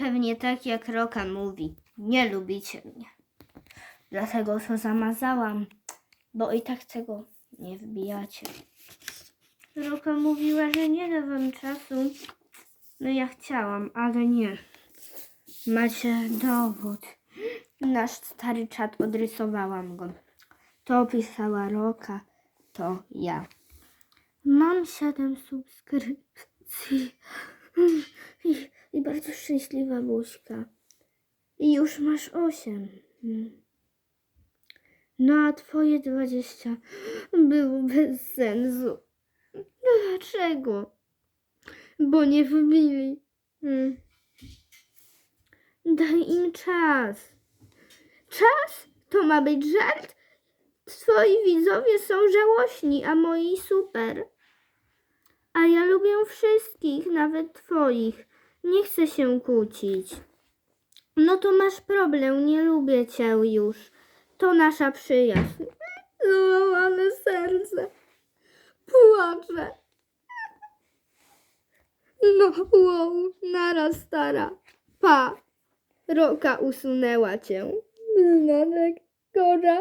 Pewnie tak jak Roka mówi. Nie lubicie mnie. Dlatego to zamazałam, bo i tak tego nie wbijacie. Roka mówiła, że nie da wam czasu. No ja chciałam, ale nie. Macie dowód. Nasz stary czat odrysowałam go. To pisała Roka, to ja. Mam siedem subskrypcji. Bardzo szczęśliwa buźka. I już masz osiem. Mm. No a twoje dwadzieścia było bez sensu. Dlaczego? Bo nie wbili. Mm. Daj im czas. Czas? To ma być żart? Twoi widzowie są żałośni, a moi super. A ja lubię wszystkich, nawet twoich. Nie chcę się kłócić. No to masz problem, nie lubię cię już. To nasza przyjaźń. Złamane serce. Płaczę. No, wow, naraz stara. Pa. Roka usunęła cię. Znaczek, kora,